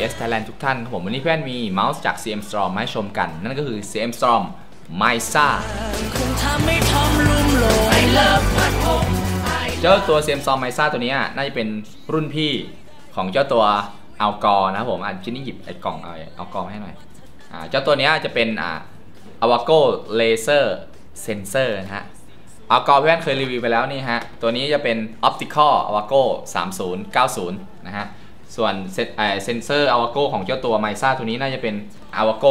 FPS Thailand ทุกท่านครับผมวันนี้เพื่อนมีเมาส์จาก CM Storm มาให้ชมกัน นั่นก็คือ CM Storm m y s a เจ้าตัว CM Storm m y s a ตัวนี้น่าจะเป็นรุ่นพี่ของเจ้าตัวอัลกอนะครับผมอะชิ้นนี้หยิบไอ้กล่องเอาเอากอให้หน่อยอ่าเจ้าตัวนี้จะเป็นอ่า Avago Laser Sensor นะฮะอัลกอเพื่อนเคยรีวิวไปแล้วนี่ฮะตัวนี้จะเป็น Optical Avago 3090 นะฮะ ส่วนเซเซนเซอร์ Avago ของเจ้าตัว m y s a ตัวนี้น่าจะเป็น Avago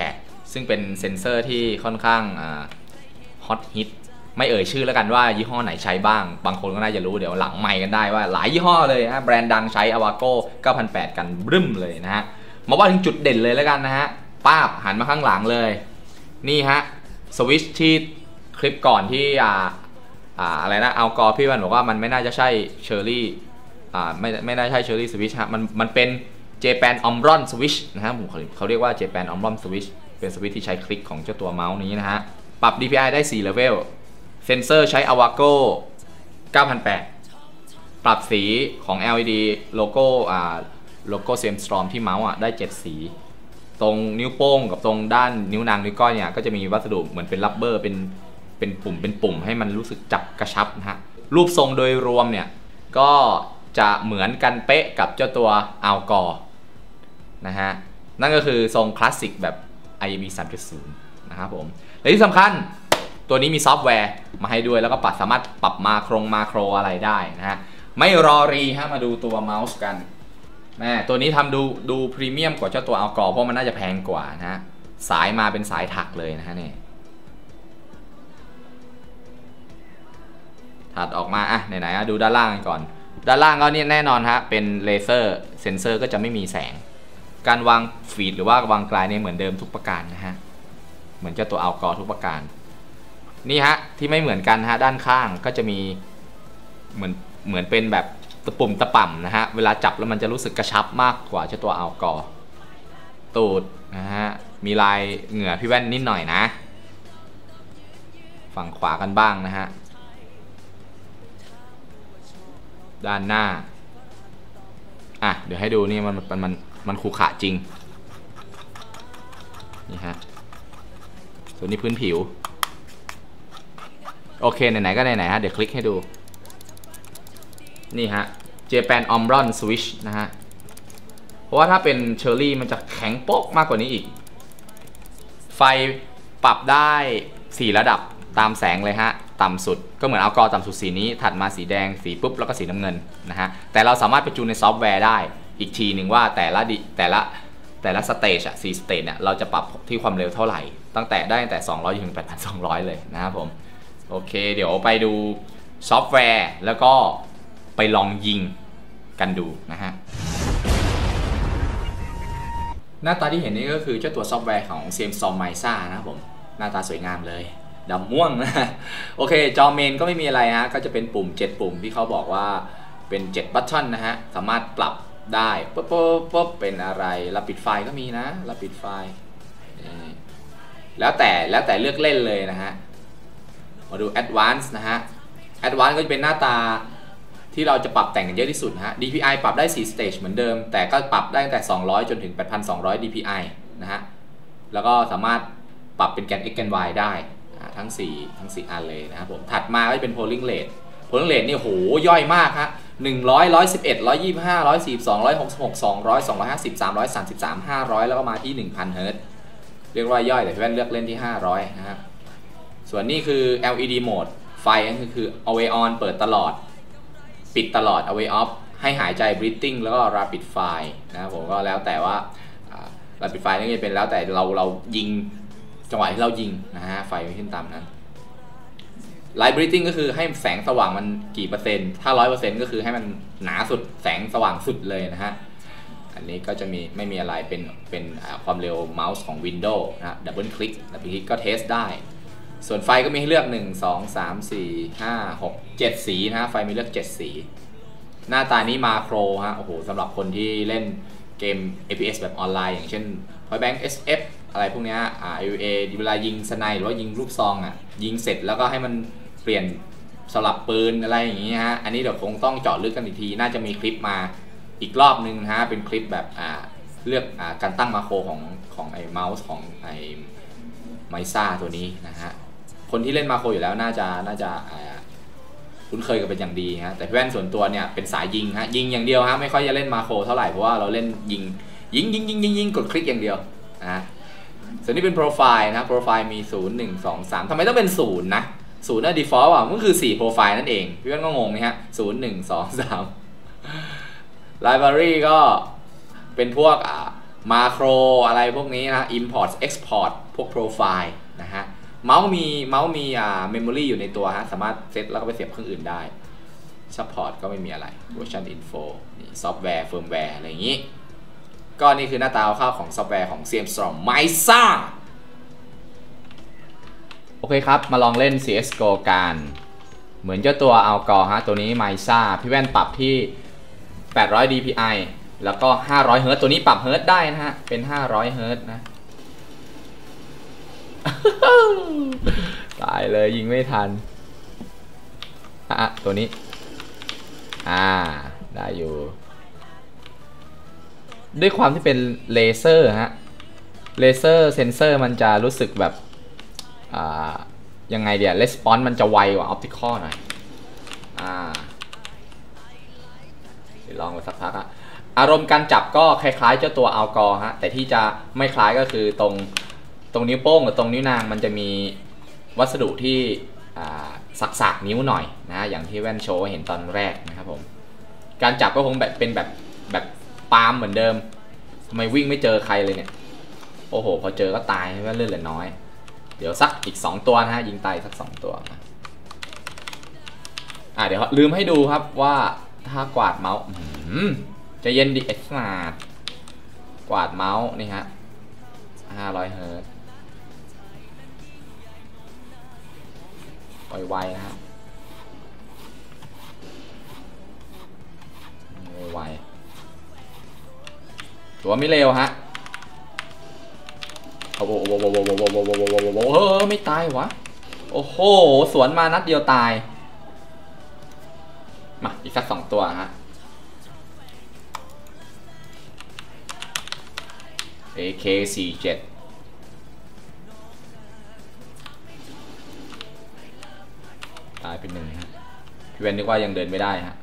9008 ซึ่งเป็นเซนเซอร์ที่ค่อนข้างฮอตฮิตไม่เอ่ยชื่อแล้วกันว่ายี่ห้อไหนใช้บ้าง บางคนก็น่าจะรู้เดี๋ยวหลังใหม่กันได้ว่าหลายยี่ห้อเลยนะแบรนด์ดังใช้ Avago 9008 กันบึ้มเลยนะฮะ มาว่าถึงจุดเด่นเลยแล้วกันนะฮะ ป้าบหันมาข้างหลังเลย นี่ฮะ สวิชที่คลิปก่อนที่อ่าอ่าอะไรนะ เอากอพี่วันบอกว่ามันไม่น่าจะใช่เชอร์รี่ อ่าไม่ไม่น่าใช่เชอร์รี่สวิชฮะมันมันเป็น Japan Omron Switch นะฮะผมเขาเรียกว่า Japan Omron Switch เป็นสวิตช์ที่ใช้คลิกของเจ้าตัวเมาส์นี้นะฮะ ปรับ DPI ได้4 level เซนเซอร์ใช้ Avago 9008ปรับสีของ LED โลโก้อ่าโลโก้ CM Storm ที่เมาส์อะได้ 7 สี ตรงนิ้วโป้งกับตรงด้านนิ้วนางนิ้วก้อยเนี่ยก็จะมีวัสดุเหมือนเป็นรับเบอร์เป็นเป็นปุ่มเป็นปุ่มให้มันรู้สึกจับกระชับนะฮะ รูปทรงโดยรวมเนี่ยก็ จะเหมือนกันเป๊ะกับเจ้าตัวอัลกอนะฮะ นั่นก็คือทรงคลาสสิกแบบ IB 3.0 นะครับผมและที่สำคัญตัวนี้มีซอฟต์แวร์มาให้ด้วยแล้วก็ปรับสามารถปรับมาโครงมาโครอะไรได้นะฮะ ไม่รอรีฮะมาดูตัวเมาส์กันแม่ตัวนี้ทำดูดูพรีเมียมกว่าเจ้าตัวอัลกอเพราะมันน่าจะแพงกว่านะฮะ สายมาเป็นสายถักเลยนะฮะนี่ถัดออกมาอะไหนๆดูด้านล่างกันก่อน ด้านล่างก็นี่แน่นอนฮะเป็นเลเซอร์เซนเซอร์ก็จะไม่มีแสง การวางฟีดหรือว่าวางกลายเนี่ยเหมือนเดิมทุกประการนะฮะเหมือนเจ้าตัวอัลกอทุกประการ นี่ฮะที่ไม่เหมือนกันฮะด้านข้างก็จะมีเหมือนเหมือนเป็นแบบตะปุ่มตะป่ำนะฮะเวลาจับแล้วมันจะรู้สึกกระชับมากกว่าเจ้าตัวอัลกอตูดนะฮะมีลายเหงื่อพี่แว่นนิดหน่อยนะ ฝั่งขวากันบ้างนะฮะ ด้านหน้า อะ เดี๋ยวให้ดูนี่มันมันมันมันขูขระจริง นี่ฮะ ส่วนนี้พื้นผิว โอเค ไหนๆก็ไหนๆฮะ เดี๋ยวคลิกให้ดู นี่ฮะ Japan Omron Switch นะฮะ เพราะว่าถ้าเป็นเชอร์รี่มันจะแข็งโป๊กมากกว่านี้อีก ไฟปรับได้ 4 ระดับตามแสงเลยฮะ ต่ำสุด ก็เหมือนเอากอต่ำสุดสีนี้ ถัดมาสีแดงสีปุ๊บแล้วก็สีน้ำเงินนะฮะแต่เราสามารถไปจูนในซอฟต์แวร์ได้อีกทีหนึ่งว่าแต่ละดิแต่ละแต่ละสเตจอะ4สเตจเนี่ยเราจะปรับที่ความเร็วเท่าไหร่ ตั้งแต่ได้ตั้งแต่ 200ถึง 8,200 เลยนะครับผม โอเค เดี๋ยวไปดูซอฟต์แวร์แล้วก็ไปลองยิงกันดูนะฮะ หน้าตาที่เห็นนี่ก็คือเจ้าตัวซอฟต์แวร์ของ CM Storm m y s a นะครับผม หน้าตาสวยงามเลย ดำม่วงนะโอเค จอเมนก็ไม่มีอะไรฮะก็จะเป็นปุ่ม 7 ปุ่มที่เขาบอกว่าเป็น 7 บัตชันนะฮะ สามารถปรับได้ปุ๊บปุ๊บปุ๊บเป็นอะไรรับปิดไฟก็มีนะรับปิดไฟแล้วแต่แล้วแต่เลือกเล่นเลยนะฮะ มาดู Advanced นะฮะ Advanced ก็จะเป็นหน้าตาที่เราจะปรับแต่งกันเยอะที่สุดฮะ DPI ปรับได้ 4 stage เหมือนเดิม แต่ก็ปรับได้ตั้งแต่ 200 จนถึง 8,200 DPI นะฮะ แล้วก็สามารถปรับเป็นแกน x แกน y ได้ ทั้ง 4 ทั้ง 4 อันเลยนะครับผมถัดมาก็จะเป็น polling rate polling rate นี่โหย่อยมากฮะ100 111 125 142 166 200 250 333 500 แล้วก็มาที่ 1,000 Hz เรียกว่าย่อยแต่พี่แว่นเลือกเล่นที่ 500 นะครับส่วนนี้คือ LED mode ไฟก็คือคือ away on เปิดตลอด ปิดตลอด away off ให้หายใจ breathing แล้วก็ rapid fire นะครับผมก็แล้วแต่ว่า rapid fire นี่จะเป็นแล้วแต่เราเรายิง จังหวะที่เรายิงนะฮะไฟไม่ขึ้นตามนั้น light breathing ก็คือให้แสงสว่างมันกี่เปอร์เซ็นต์ ถ้าร้อยเปอร์เซ็นต์ก็คือให้มันหนาสุดแสงสว่างสุดเลยนะฮะ อันนี้ก็จะมีไม่มีอะไรเป็นเป็นความเร็วเมาส์ของ Windows นะดับเบิลคลิกดับเบิลคลิกก็เทสได้ ส่วนไฟก็มีให้เลือก 1 2 3 4 5 6 7 สีนะฮะ ไฟมีเลือก 7 สี หน้าตานี้มาโครฮะ โอ้โหสำหรับคนที่เล่นเกม APS แบบออนไลน์อย่างเช่น Point Bank SF อะไรพวกนี้อ่า AUA เวลายิงสไนหรือว่ายิงลูกซองอะยิงเสร็จแล้วก็ให้มันเปลี่ยนสลับปืนอะไรอย่างนี้ฮะ อันนี้เดี๋ยวคงต้องเจาะลึกกันอีกที น่าจะมีคลิปมาอีกรอบนึงนะฮะ เป็นคลิปแบบอ่าเลือกอาการตั้งมาโครของของไอ้เมาส์ของไอ้ไมซ่าตัวนี้นะฮะ คนที่เล่นมาโครอยู่แล้วน่าจะน่าจะคุ้นเคยกันเป็นอย่างดีฮะ แต่แว่นส่วนตัวเนี่ยเป็นสายยิงฮะ ยิงอย่างเดียวฮะ ไม่ค่อยจะเล่นมาโครเท่าไหร่ เพราะว่าเราเล่นยิงยิงยิงยิงยิงยิงกดคลิกอย่างเดียวนะฮะ ส่วนนี้เป็นโปรไฟล์นะโปรไฟล์มี 0 1 2 3ทำไมต้องเป็น 0 นะศูนย์น่ะ default อะมันคือ 4 โปรไฟล์นั่นเอง พี่แว่นก็งงนะฮะ 0 1 2 3 library ก็เป็นพวกอ่ามาโครอะไรพวกนี้นะ import export พวกโปรไฟล์นะฮะ เมาส์มีเมาส์มีอ่า memory อยู่ในตัวฮะ สามารถเซตแล้วก็ไปเสียบเครื่องอื่นได้ support ก็ไม่มีอะไร version info นี่ซอฟต์แวร์เฟิร์มแวร์อะไรอย่างนี้ ก็นี่คือหน้าตาคร่าวของซอฟต์แวร์ของ CM Storm Mesa โอเคครับ มาลองเล่น CSGO กัน เหมือนเจ้าตัวอัลกอฮะ ตัวนี้ Mesa พี่แว่นปรับที่ 800 dpi แล้วก็ 500 เฮิร์ตตัวนี้ปรับเฮิร์ตได้นะฮะ เป็น 500 เฮิร์ตนะ ตายเลยยิงไม่ทัน อะ ตัวนี้ อ่า ได้อยู่ ด้วยความที่เป็นเลเซอร์ฮะเลเซอร์เซนเซอร์มันจะรู้สึกแบบอ่ายังไงเดียレスปอนส์มันจะไวกว่าออปติคอลหน่อยอ่าลองไปสักพักอะอารมณ์การจับก็คล้ายๆเจ้าตัวอัลกอฮะแต่ที่จะไม่คล้ายก็คือตรงตรงนิ้วโป้งกับตรงนิ้วนางมันจะมีวัสดุที่สักสักนิ้วหน่อยนะอย่างที่แว่นโชว์เห็นตอนแรกนะครับผมการจับก็คงแบบเป็นแบบแบบ ปาล์มเหมือนเดิมทำไมวิ่งไม่เจอใครเลยเนี่ย โอ้โห พอเจอก็ตายว่าเลื่อนเหลือน้อย เดี๋ยวสักอีก 2 ตัวนะฮะ ยิงตายสัก 2 ตัวอ่าเดี๋ยวลืมให้ดูครับว่าถ้ากวาดเมาส์จะเย็นดิเอ็กซ์นาดกวาดเมาส์นี่ฮะ500เฮิร์ตไวๆนะครับไวๆ ตัวไม่เร็วฮะโอ้โหโอ้โหโอ้โหโอ้โหโอ้โหเฮ้ยไม่ตายวะ โอ้โห สวนมานัดเดียวตาย มาอีกสักสองตัวฮะเอเคสี่เจ็ดตายไปหนึ่งฮะพี่เวนนึกว่ายังเดินไม่ได้ฮะ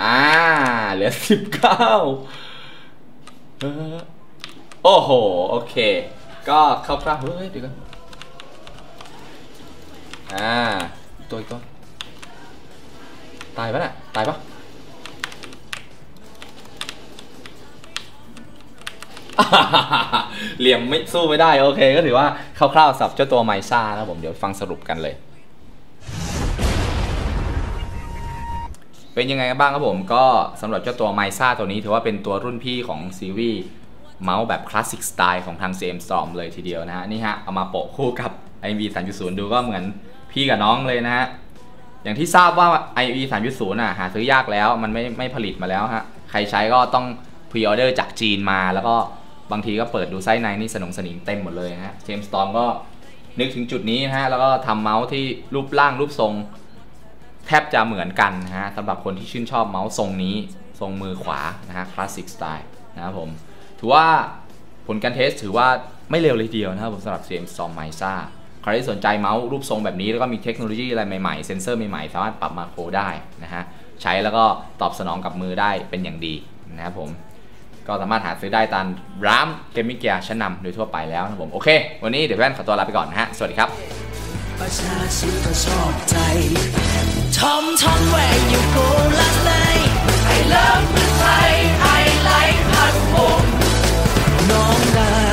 อ่า เหลือสิบเก้าโอ้โห โอเค ก็คร่าวๆเฮ้ยเดี๋ยวกันอ่าตัวอีกตัวตายปะน่ะตายปะเหลี่ยมไม่สู้ไม่ได้ โอเค ก็ถือว่าคร่าวๆสับเจ้าตัวไมซ่านะผมเดี๋ยวฟังสรุปกันเลย เป็นยังไงกันบ้างครับผมก็สำหรับเจ้าตัวไมซ่าตัวนี้ถือว่าเป็นตัวรุ่นพี่ของซีรีส์เมาส์แบบคลาสสิกสไตล์ของทาง CM Storm เลยทีเดียวนะฮะ นี่ฮะ เอามาโปะคู่กับ IMV 3.0 ดูก็เหมือนพี่กับน้องเลยนะฮะ อย่างที่ทราบว่า IMV 3.0อะหาซื้อยากแล้วมันไม่ไม่ผลิตมาแล้วฮะ ใครใช้ก็ต้องพรีออเดอร์จากจีนมา แล้วก็บางทีก็เปิดดูไส้ในนี่สนงสนิมเต็มหมดเลยนะฮะ CM Storm ก็นึกถึงจุดนี้นะฮะ แล้วก็ทำเมาส์ที่รูปร่างรูปทรง แทบจะเหมือนกันนะฮะสำหรับคนที่ชื่นชอบเมาส์ทรงนี้ ทรงมือขวานะฮะคลาสสิกสไตล์นะครับผม ถือว่าผลการเทสถือว่าไม่เร็วเลยทีเดียวนะครับผมสำหรับ CM Storm m y s a ใครที่สนใจเมาส์รูปทรงแบบนี้ แล้วก็มีเทคโนโลยีอะไรใหม่ๆ เซนเซอร์ใหม่ๆ สามารถปรับมาโครได้นะฮะใช้แล้วก็ตอบสนองกับมือได้เป็นอย่างดีนะครับผมก็สามารถหาซื้อได้ตามร้านเกมมิ่งเกียร์ชั้นนำโดยทั่วไปแล้วนะครับผมโอเค วันนี้เดี๋ยวแว่นขอตัวลาไปก่อนนะฮะ สวัสดีครับ Tom Tom where you go last night I love the Thai I like hot home น้องนาย